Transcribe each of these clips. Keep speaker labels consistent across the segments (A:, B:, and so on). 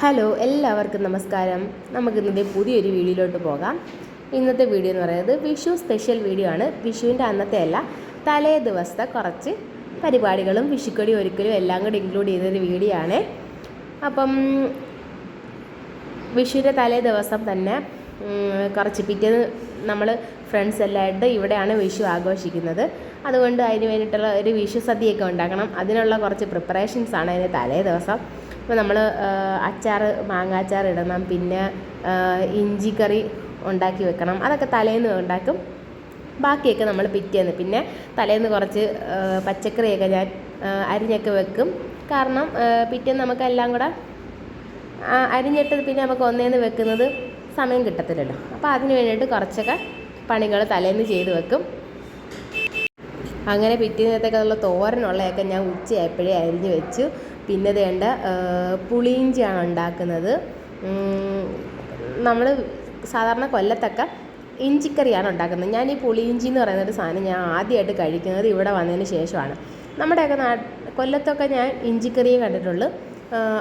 A: Hello എല്ലാവർക്കും നമസ്കാരം. നമുക്ക് ഇന്നത്തെ പുതിയൊരു വീഡിയോയിലോട്ട് പോകാം. ഇന്നത്തെ വീഡിയോ എന്ന് പറയുന്നത് വിഷു സ്പെഷ്യൽ വീഡിയോ ആണ്. വിഷുവിന്റെ അന്നത്തെ അല്ല തലേ ദിവസത്തെ കുറച്ച് പരിപാടികളും വിഷുക്കടി ഒരിക്കലും എല്ലാം കൂടി ഇൻക്ലൂഡ് ചെയ്തൊരു വീഡിയോ ആണ്. അപ്പം വിഷുവിന്റെ തലേ ദിവസം തന്നെ കുറച്ച് പിറ്റേന്ന് നമ്മൾ ഫ്രണ്ട്സ് എല്ലായിട്ട് ഇവിടെയാണ് വിഷു ആഘോഷിക്കുന്നത്. അതുകൊണ്ട് അതിന് വേണ്ടിയിട്ടുള്ള ഒരു വിഷു സദ്യയൊക്കെ ഉണ്ടാക്കണം. അതിനുള്ള കുറച്ച് പ്രിപ്പറേഷൻസ് ആണ് അതിന് തലേ ദിവസം. ഇപ്പോൾ നമ്മൾ അച്ചാർ മാങ്ങാച്ചാർ ഇടണം. പിന്നെ ഇഞ്ചിക്കറി ഉണ്ടാക്കി വെക്കണം. അതൊക്കെ തലേന്ന് ഉണ്ടാക്കും. ബാക്കിയൊക്കെ നമ്മൾ പിറ്റേന്ന് പിന്നെ തലേന്ന് കുറച്ച് പച്ചക്കറിയൊക്കെ ഞാൻ അരിഞ്ഞൊക്കെ വെക്കും. കാരണം പിറ്റേന്ന് നമുക്കെല്ലാം കൂടെ അരിഞ്ഞിട്ടത് അരിഞ്ഞിട്ട് പിന്നെ നമുക്ക് ഒന്നേന്ന് വെക്കുന്നത് സമയം കിട്ടത്തില്ലല്ലോ. അപ്പോൾ അതിന് വേണ്ടിയിട്ട് കുറച്ചൊക്കെ പണികൾ തലേന്ന് ചെയ്ത് വെക്കും. അങ്ങനെ പിറ്റേന്നത്തേക്കുള്ള തോരനുള്ളതൊക്കെ ഞാൻ ഉച്ചയായപ്പോഴേ അരിഞ്ഞ് വെച്ചു. പിന്നെ വേണ്ട പുളിയിഞ്ചിയാണ് ഉണ്ടാക്കുന്നത്. നമ്മൾ സാധാരണ കൊല്ലത്തൊക്കെ ഇഞ്ചിക്കറിയാണ് ഉണ്ടാക്കുന്നത്. ഞാൻ ഈ പുളിയിഞ്ചി എന്ന് പറയുന്ന ഒരു സാധനം ഞാൻ ആദ്യമായിട്ട് കഴിക്കുന്നത് ഇവിടെ വന്നതിന് ശേഷമാണ്. നമ്മുടെയൊക്കെ നാ കൊല്ലത്തൊക്കെ ഞാൻ ഇഞ്ചിക്കറിയെ കണ്ടിട്ടുള്ളൂ.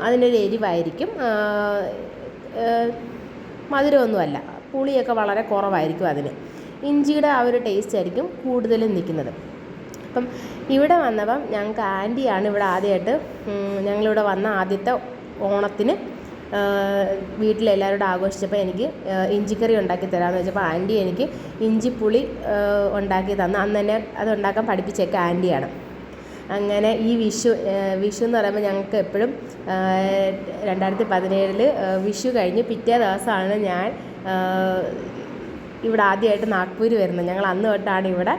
A: അതിനൊരു എരിവായിരിക്കും. മധുരമൊന്നുമല്ല. പുളിയൊക്കെ വളരെ കുറവായിരിക്കും അതിന്. ഇഞ്ചിയുടെ ആ ഒരു ടേസ്റ്റ് ആയിരിക്കും കൂടുതലും നിൽക്കുന്നത്. അപ്പം ഇവിടെ വന്നപ്പം ഞങ്ങൾക്ക് ആന്റിയാണ് ഇവിടെ ആദ്യമായിട്ട് ഞങ്ങളിവിടെ വന്ന ആദ്യത്തെ ഓണത്തിന് വീട്ടിലെല്ലാവരോടും ആഘോഷിച്ചപ്പോൾ എനിക്ക് ഇഞ്ചിക്കറി ഉണ്ടാക്കി തരാമെന്ന് വെച്ചപ്പോൾ ആന്റി എനിക്ക് ഇഞ്ചിപ്പുളി ഉണ്ടാക്കി തന്നു. അന്ന് തന്നെ അത് ഉണ്ടാക്കാൻ പഠിപ്പിച്ചൊക്കെ ആന്റിയാണ്. അങ്ങനെ ഈ വിഷു വിഷു എന്ന് പറയുമ്പോൾ ഞങ്ങൾക്ക് എപ്പോഴും രണ്ടായിരത്തി പതിനേഴിൽ വിഷു കഴിഞ്ഞ് പിറ്റേ ദിവസമാണ് ഞാൻ ഇവിടെ ആദ്യമായിട്ട് നാഗ്പൂർ വരുന്നത്. ഞങ്ങൾ അന്ന് തൊട്ടാണ് ഇവിടെ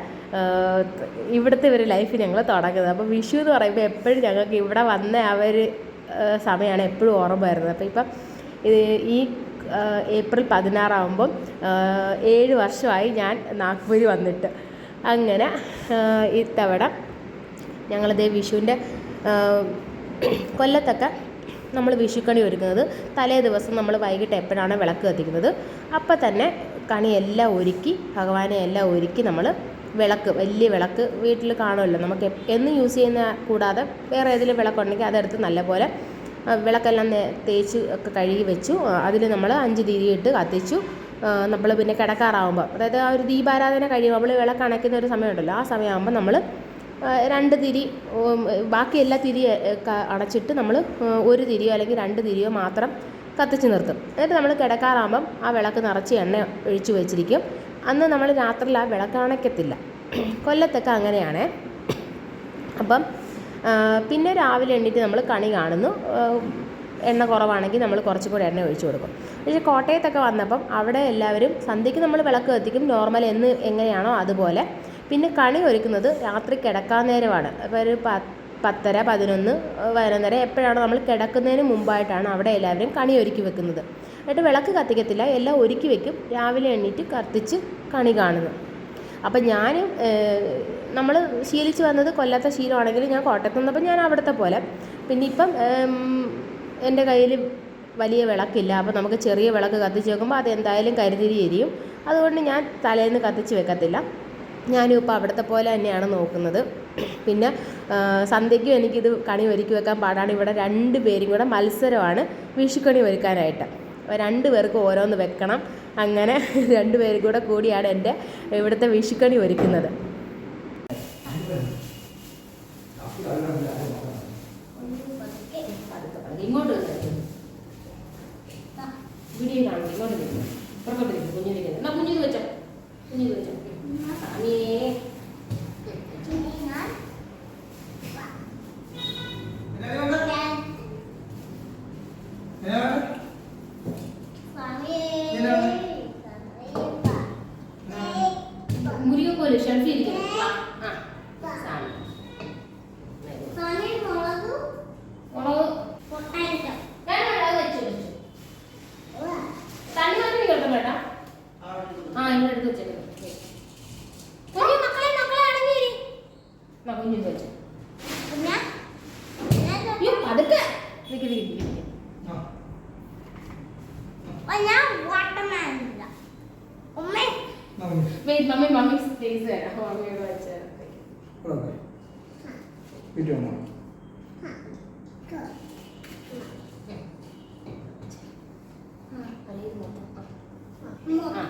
A: ഇവിടുത്തെ ഒരു ലൈഫ് ഞങ്ങൾ തുടങ്ങുന്നത്. അപ്പോൾ വിഷു എന്ന് പറയുമ്പോൾ എപ്പോഴും ഞങ്ങൾക്ക് ഇവിടെ വന്ന ആ ഒരു സമയമാണ് എപ്പോഴും ഓർമ്മ വരുന്നത്. അപ്പോൾ ഇപ്പം ഇത് ഈ ഏപ്രിൽ പതിനാറാകുമ്പം ആ, ഏഴ് വർഷമായി ഞാൻ നാഗ്പൂർ വന്നിട്ട്. അങ്ങനെ ഇത്തവണ ഞങ്ങളിതേ വിഷുവിന്റെ കൊല്ലത്തൊക്കെ നമ്മൾ വിഷുക്കണി ഒരുക്കുന്നത്. തലേ ദിവസം നമ്മൾ വൈകിട്ട് എപ്പോഴാണ് വിളക്ക് കത്തിക്കുന്നത്. അപ്പം തന്നെ കണിയെല്ലാം ഒരുക്കി ഭഗവാനെ എല്ലാം ഒരുക്കി നമ്മൾ വിളക്ക് വലിയ വിളക്ക് വീട്ടിൽ കാണുമല്ലോ. നമുക്ക് എന്നും യൂസ് ചെയ്യുന്ന കൂടാതെ വേറെ ഏതെങ്കിലും വിളക്കുണ്ടെങ്കിൽ അതെടുത്ത് നല്ലപോലെ വിളക്കെല്ലാം തേച്ച് ഒക്കെ കഴുകി വെച്ചു. അതിൽ നമ്മൾ അഞ്ച് തിരിയിട്ട് കത്തിച്ചു. നമ്മൾ പിന്നെ കിടക്കാറാവുമ്പോൾ അതായത് ആ ഒരു ദീപാരാധന കഴിയുമ്പോൾ നമ്മൾ വിളക്ക് അണയ്ക്കുന്ന ഒരു സമയമുണ്ടല്ലോ. ആ സമയമാകുമ്പോൾ നമ്മൾ രണ്ട് തിരി ബാക്കി എല്ലാ തിരി അണച്ചിട്ട് നമ്മൾ ഒരു തിരിയോ അല്ലെങ്കിൽ രണ്ട് തിരിയോ മാത്രം കത്തിച്ച് നിർത്തും. എന്നിട്ട് നമ്മൾ കിടക്കാറാകുമ്പം ആ വിളക്ക് നിറച്ച് എണ്ണ ഒഴിച്ച് വെച്ചിരിക്കും. അന്ന് നമ്മൾ രാത്രിയിൽ ആ വിളക്ക് അണയ്ക്കത്തില്ല കൊല്ലത്തൊക്കെ അങ്ങനെയാണ്. അപ്പം പിന്നെ രാവിലെ എണ്ണീറ്റ് നമ്മൾ കണി കാണുന്നു. എണ്ണ കുറവാണെങ്കിൽ നമ്മൾ കുറച്ചും കൂടെ എണ്ണ ഒഴിച്ചു കൊടുക്കും. പക്ഷേ കോട്ടയത്തൊക്കെ വന്നപ്പം അവിടെ എല്ലാവരും സന്ധ്യയ്ക്ക് നമ്മൾ വിളക്ക് കത്തിക്കും. നോർമൽ എന്ന് എങ്ങനെയാണോ അതുപോലെ. പിന്നെ കണി ഒരുക്കുന്നത് രാത്രി കിടക്കാൻ നേരമാണ്. അപ്പോൾ ഒരു പത്തര പതിനൊന്ന് പതിനൊന്നര എപ്പോഴാണോ നമ്മൾ കിടക്കുന്നതിന് മുമ്പായിട്ടാണ് അവിടെ എല്ലാവരും കണി ഒരുക്കി വെക്കുന്നത്. എന്നിട്ട് വിളക്ക് കത്തിക്കത്തില്ല. എല്ലാം ഒരുക്കി വെക്കും. രാവിലെ എണ്ണീറ്റ് കത്തിച്ച് കണി കാണുന്നു. അപ്പം ഞാൻ നമ്മൾ ശീലിച്ച് വന്നത് കൊല്ലാത്ത ശീലമാണെങ്കിൽ ഞാൻ കോട്ടയത്ത് നിന്നപ്പോൾ ഞാൻ അവിടുത്തെ പോലെ. പിന്നെ ഇപ്പം എന്റെ കയ്യിൽ വലിയ വിളക്കില്ല. അപ്പോൾ നമുക്ക് ചെറിയ വിളക്ക് കത്തിച്ച് വെക്കുമ്പോൾ അതെന്തായാലും കരുതിരി എരിയും. അതുകൊണ്ട് ഞാൻ തലേന്ന് കത്തിച്ച് വെക്കത്തില്ല. ഞാനും ഇപ്പോൾ അവിടുത്തെ പോലെ തന്നെയാണ് നോക്കുന്നത്. പിന്നെ സന്ധ്യയ്ക്കും എനിക്കിത് കണി ഒരുക്കി വെക്കാൻ പാടാണ്. ഇവിടെ രണ്ട് പേരും കൂടെ മത്സരമാണ്. വിഷുക്കണി ഒരുക്കാനായിട്ട്. രണ്ട് പേർക്ക് ഓരോന്ന് വെക്കണം. അങ്ങനെ രണ്ട് പേരും കൂടെ കൂടിയാണ് എന്റെ ഇവിടുത്തെ വിഷുക്കണി ഒരുക്കുന്നത്. ഇങ്ങോട്ട് വീഡിയോ ഇങ്ങോട്ട് എന്നാ കുഞ്ഞിത് വെച്ചോ കുഞ്ഞിത് വെച്ചോ. നിങ്ങൾ എടുത്ത് വെച്ചേക്കുന്നത് കുഞ്ഞു ചോദിച്ചു പതുക്കെ. നിൽക്കി നിൽക്കി മമ്മി മമ്മി സ്പേസ് തരാം മമ്മിയോട് വെച്ചാൽ
B: ആ.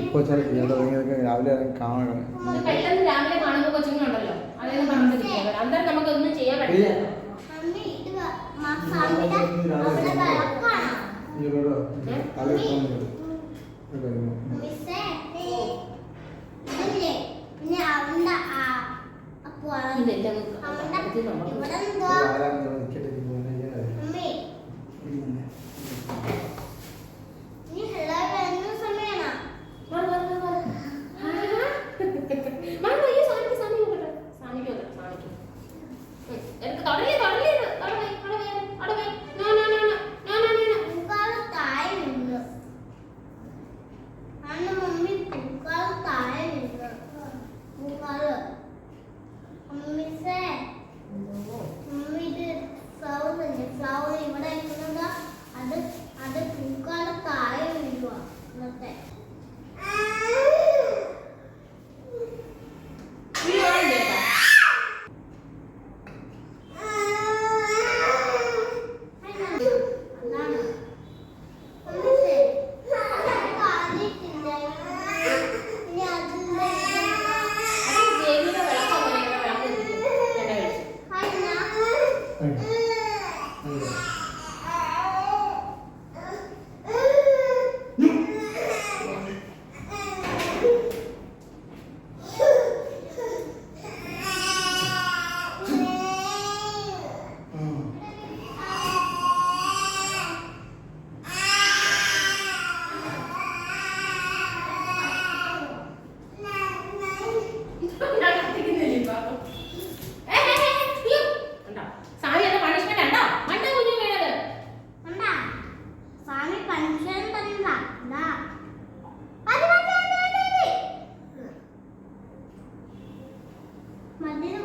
C: ഇപ്പോൾ ചില ഞാൻ തുടങ്ങിയതൊക്കെ രാവിലെ കാണണം.
B: പെട്ടെന്ന് രാവിലെ കാണുമ്പോൾ കൊച്ചുങ്ങളുണ്ടല്ലോ അതായത് പറഞ്ഞിട്ട് അന്നേരം നമുക്ക് ഒന്നും ചെയ്യാൻ പറ്റില്ല.
D: ഇതെല്ലാം? Madrid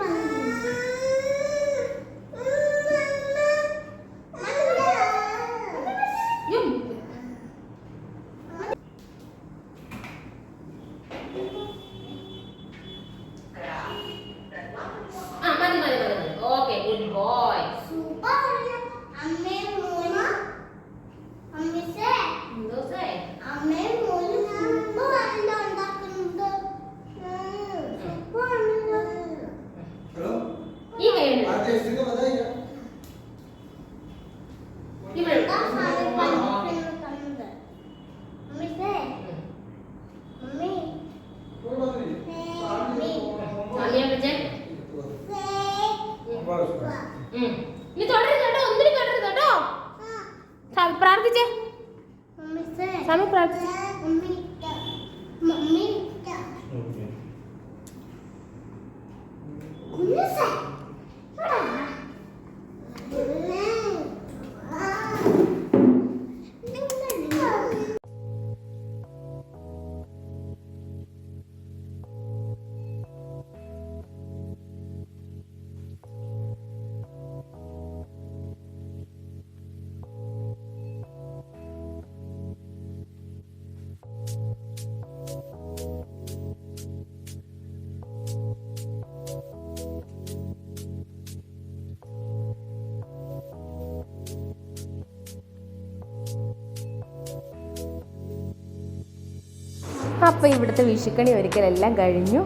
A: അപ്പോൾ ഇവിടുത്തെ വിഷുക്കണി ഒരിക്കലെല്ലാം കഴിഞ്ഞു.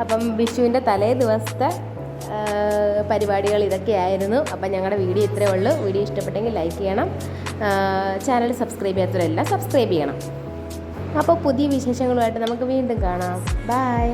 A: അപ്പം വിഷുവിന്റെ തലേ ദിവസത്തെ പരിപാടികൾ ഇതൊക്കെയായിരുന്നു അപ്പം ഞങ്ങളുടെ വീഡിയോ ഇത്രയേ ഉള്ളൂ. വീഡിയോ ഇഷ്ടപ്പെട്ടെങ്കിൽ ലൈക്ക് ചെയ്യണം. ചാനൽ സബ്സ്ക്രൈബ് ചെയ്യാത്തവരെല്ലാം സബ്സ്ക്രൈബ് ചെയ്യണം. അപ്പോൾ പുതിയ വിശേഷങ്ങളുമായിട്ട് നമുക്ക് വീണ്ടും കാണാം. ബൈ.